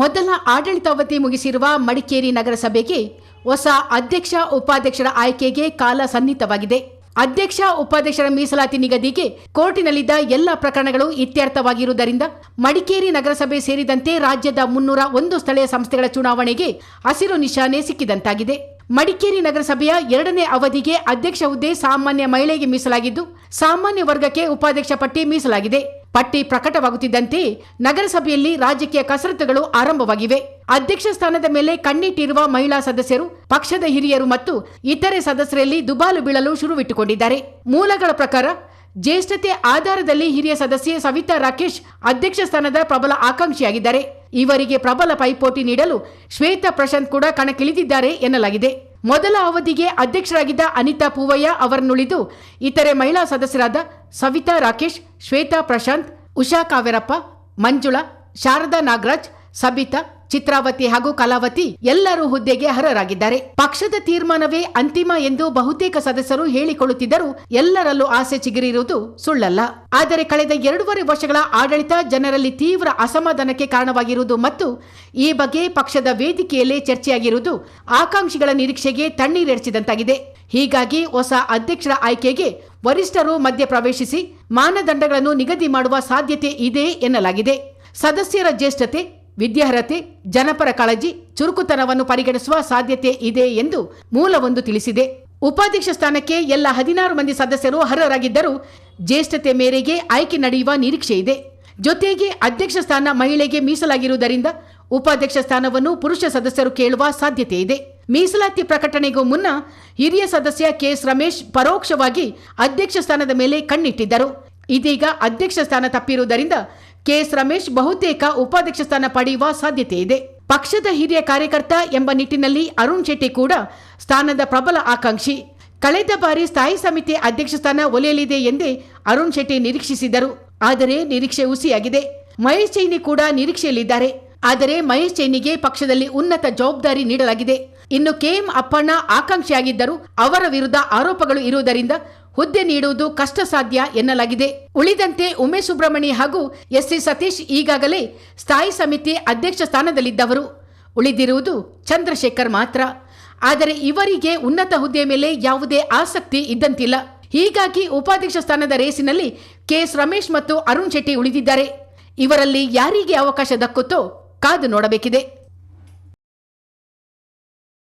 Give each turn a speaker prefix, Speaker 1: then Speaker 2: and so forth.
Speaker 1: ಮೊದಲ ಆಡಳಿತಾವಧಿ ಮುಗಿಸಿರುವ ಮಡಿಕೇರಿ ನಗರಸಭೆಗೆ ಹೊಸ ಅಧ್ಯಕ್ಷ ಉಪಾಧ್ಯಕ್ಷರ ಆಯ್ಕೆಗೆ ಕಾಲ ಸನ್ನಿಹಿತವಾಗಿದೆ. ಅಧ್ಯಕ್ಷ ಉಪಾಧ್ಯಕ್ಷರ ಮೀಸಲಾತಿ ನಿಗದಿಗೆ ಕೋರ್ಟಿನಲ್ಲಿದ್ದ ಎಲ್ಲ ಪ್ರಕರಣಗಳು ಇತ್ಯರ್ಥವಾಗಿರುವುದರಿಂದ ಮಡಿಕೇರಿ ನಗರಸಭೆ ಸೇರಿದಂತೆ ರಾಜ್ಯದ ಮುನ್ನೂರ ಒಂದು ಸ್ಥಳೀಯ ಸಂಸ್ಥೆಗಳ ಚುನಾವಣೆಗೆ ಹಸಿರು ನಿಶಾನೆ ಸಿಕ್ಕಿದಂತಾಗಿದೆ. ಮಡಿಕೇರಿ ನಗರಸಭೆಯ ಎರಡನೇ ಅವಧಿಗೆ ಅಧ್ಯಕ್ಷ ಹುದ್ದೆ ಸಾಮಾನ್ಯ ಮಹಿಳೆಗೆ ಮೀಸಲಾಗಿದ್ದು, ಸಾಮಾನ್ಯ ವರ್ಗಕ್ಕೆ ಉಪಾಧ್ಯಕ್ಷ ಪಟ್ಟಿ ಮೀಸಲಾಗಿದೆ. ಪಟ್ಟಿ ಪ್ರಕಟವಾಗುತ್ತಿದ್ದಂತೆ ನಗರಸಭೆಯಲ್ಲಿ ರಾಜಕೀಯ ಕಸರತ್ತುಗಳು ಆರಂಭವಾಗಿವೆ. ಅಧ್ಯಕ್ಷ ಸ್ಥಾನದ ಮೇಲೆ ಕಣ್ಣಿಟ್ಟಿರುವ ಮಹಿಳಾ ಸದಸ್ಯರು, ಪಕ್ಷದ ಹಿರಿಯರು ಮತ್ತು ಇತರೆ ಸದಸ್ಯರಲ್ಲಿ ದುಬಾಲು ಬೀಳಲು ಶುರುವಿಟ್ಟುಕೊಂಡಿದ್ದಾರೆ. ಮೂಲಗಳ ಪ್ರಕಾರ, ಜ್ಯೇಷ್ಠತೆ ಆಧಾರದಲ್ಲಿ ಹಿರಿಯ ಸದಸ್ಯೆ ಸವಿತಾ ರಾಕೇಶ್ ಅಧ್ಯಕ್ಷ ಸ್ಥಾನದ ಪ್ರಬಲ ಆಕಾಂಕ್ಷಿಯಾಗಿದ್ದಾರೆ. ಇವರಿಗೆ ಪ್ರಬಲ ಪೈಪೋಟಿ ನೀಡಲು ಶ್ವೇತಾ ಪ್ರಶಾಂತ್ ಕೂಡ ಕಣಕ್ಕಿಳಿದಿದ್ದಾರೆ ಎನ್ನಲಾಗಿದೆ. ಮೊದಲ ಅವಧಿಗೆ ಅಧ್ಯಕ್ಷರಾಗಿದ್ದ ಅನಿತಾ ಪೂವಯ್ಯ ಅವರನ್ನುಳಿದು ಇತರೆ ಮಹಿಳಾ ಸದಸ್ಯರಾದ ಸವಿತಾ ರಾಕೇಶ್, ಶ್ವೇತಾ ಪ್ರಶಾಂತ್, ಉಷಾ ಕಾವೇರಪ್ಪ, ಮಂಜುಳಾ, ಶಾರದಾ ನಾಗರಾಜ್, ಸಬಿತಾ ಚಿತ್ರಾವತಿ ಹಾಗೂ ಕಲಾವತಿ ಎಲ್ಲರೂ ಹುದ್ದೆಗೆ ಅರ್ಹರಾಗಿದ್ದಾರೆ. ಪಕ್ಷದ ತೀರ್ಮಾನವೇ ಅಂತಿಮ ಎಂದು ಬಹುತೇಕ ಸದಸ್ಯರು ಹೇಳಿಕೊಳ್ಳುತ್ತಿದ್ದರೂ ಎಲ್ಲರಲ್ಲೂ ಆಸೆ ಚಿಗುರಿರುವುದು ಸುಳ್ಳಲ್ಲ. ಆದರೆ ಕಳೆದ ಎರಡೂವರೆ ವರ್ಷಗಳ ಆಡಳಿತ ಜನರಲ್ಲಿ ತೀವ್ರ ಅಸಮಾಧಾನಕ್ಕೆ ಕಾರಣವಾಗಿರುವುದು ಮತ್ತು ಈ ಬಗ್ಗೆ ಪಕ್ಷದ ವೇದಿಕೆಯಲ್ಲೇ ಚರ್ಚೆಯಾಗಿರುವುದು ಆಕಾಂಕ್ಷಿಗಳ ನಿರೀಕ್ಷೆಗೆ ತಣ್ಣೀರೆರಚಿದಂತಾಗಿದೆ ಹೀಗಾಗಿ ಹೊಸ ಅಧ್ಯಕ್ಷರ ಆಯ್ಕೆಗೆ ವರಿಷ್ಠರು ಮಧ್ಯ ಪ್ರವೇಶಿಸಿ ಮಾನದಂಡಗಳನ್ನು ನಿಗದಿ ಮಾಡುವ ಸಾಧ್ಯತೆ ಇದೆ ಎನ್ನಲಾಗಿದೆ. ಸದಸ್ಯರ ಜ್ಯೇಷ್ಠತೆ ವಿದ್ಯಾರ್ಹತೆ, ಜನಪರ ಕಾಳಜಿ, ಚುರುಕುತನವನ್ನು ಪರಿಗಣಿಸುವ ಸಾಧ್ಯತೆ ಇದೆ ಎಂದು ಮೂಲವೊಂದು ತಿಳಿಸಿದೆ. ಉಪಾಧ್ಯಕ್ಷ ಸ್ಥಾನಕ್ಕೆ ಎಲ್ಲ ಹದಿನಾರು ಮಂದಿ ಸದಸ್ಯರು ಅರ್ಹರಾಗಿದ್ದರೂ ಜ್ಯೇಷ್ಠತೆ ಮೇರೆಗೆ ಆಯ್ಕೆ ನಡೆಯುವ ನಿರೀಕ್ಷೆ ಇದೆ. ಜೊತೆಗೆ ಅಧ್ಯಕ್ಷ ಸ್ಥಾನ ಮಹಿಳೆಗೆ ಮೀಸಲಾಗಿರುವುದರಿಂದ ಉಪಾಧ್ಯಕ್ಷ ಸ್ಥಾನವನ್ನು ಪುರುಷ ಸದಸ್ಯರು ಕೇಳುವ ಸಾಧ್ಯತೆ ಇದೆ. ಮೀಸಲಾತಿ ಪ್ರಕಟಣೆಗೂ ಮುನ್ನ ಹಿರಿಯ ಸದಸ್ಯ ಕೆಎಸ್ ರಮೇಶ್ ಪರೋಕ್ಷವಾಗಿ ಅಧ್ಯಕ್ಷ ಸ್ಥಾನದ ಮೇಲೆ ಕಣ್ಣಿಟ್ಟಿದ್ದರು. ಇದೀಗ ಅಧ್ಯಕ್ಷ ಸ್ಥಾನ ತಪ್ಪಿರುವುದರಿಂದ ಕೆಎಸ್ ರಮೇಶ್ ಬಹುತೇಕ ಉಪಾಧ್ಯಕ್ಷ ಸ್ಥಾನ ಪಡೆಯುವ ಸಾಧ್ಯತೆ ಇದೆ. ಪಕ್ಷದ ಹಿರಿಯ ಕಾರ್ಯಕರ್ತ ಎಂಬ ನಿಟ್ಟಿನಲ್ಲಿ ಅರುಣ್ ಶೆಟ್ಟಿ ಕೂಡ ಸ್ಥಾನದ ಪ್ರಬಲ ಆಕಾಂಕ್ಷಿ. ಕಳೆದ ಬಾರಿ ಸ್ಥಾಯಿ ಸಮಿತಿ ಅಧ್ಯಕ್ಷ ಸ್ಥಾನ ಒಲಿಯಲಿದೆ ಎಂದೇ ಅರುಣ್ ಶೆಟ್ಟಿ ನಿರೀಕ್ಷಿಸಿದರು. ಆದರೆ ನಿರೀಕ್ಷೆ ಹುಸಿಯಾಗಿದೆ. ಮಹೇಶ್ ಚೈನಿ ಕೂಡ ನಿರೀಕ್ಷೆಯಲ್ಲಿದ್ದಾರೆ. ಆದರೆ ಮಹೇಶ್ ಚೈನಿಗೆ ಪಕ್ಷದಲ್ಲಿ ಉನ್ನತ ಜವಾಬ್ದಾರಿ ನೀಡಲಾಗಿದೆ. ಇನ್ನು ಕೆಎಂ ಅಪ್ಪಣ್ಣ ಆಕಾಂಕ್ಷಿಯಾಗಿದ್ದರೂ ಅವರ ವಿರುದ್ಧ ಆರೋಪಗಳು ಇರುವುದರಿಂದ ಹುದ್ದೆ ನೀಡುವುದು ಕಷ್ಟ ಸಾಧ್ಯ ಎನ್ನಲಾಗಿದೆ. ಉಳಿದಂತೆ ಉಮೇಶ್ ಸುಬ್ರಹ್ಮಣಿ ಹಾಗೂ ಎಸ್ಸಿ ಸತೀಶ್ ಈಗಾಗಲೇ ಸ್ಥಾಯಿ ಸಮಿತಿ ಅಧ್ಯಕ್ಷ ಸ್ಥಾನದಲ್ಲಿದ್ದವರು. ಉಳಿದಿರುವುದು ಚಂದ್ರಶೇಖರ್ ಮಾತ್ರ. ಆದರೆ ಇವರಿಗೆ ಉನ್ನತ ಹುದ್ದೆ ಮೇಲೆ ಯಾವುದೇ ಆಸಕ್ತಿ ಇದ್ದಂತಿಲ್ಲ. ಹೀಗಾಗಿ ಉಪಾಧ್ಯಕ್ಷ ಸ್ಥಾನದ ರೇಸಿನಲ್ಲಿ ಕೆಎಸ್ ರಮೇಶ್ ಮತ್ತು ಅರುಣ್ ಶೆಟ್ಟಿ ಉಳಿದಿದ್ದಾರೆ. ಇವರಲ್ಲಿ ಯಾರಿಗೆ ಅವಕಾಶ ದಕ್ಕುತ್ತೋ ಕಾದು ನೋಡಬೇಕಿದೆ.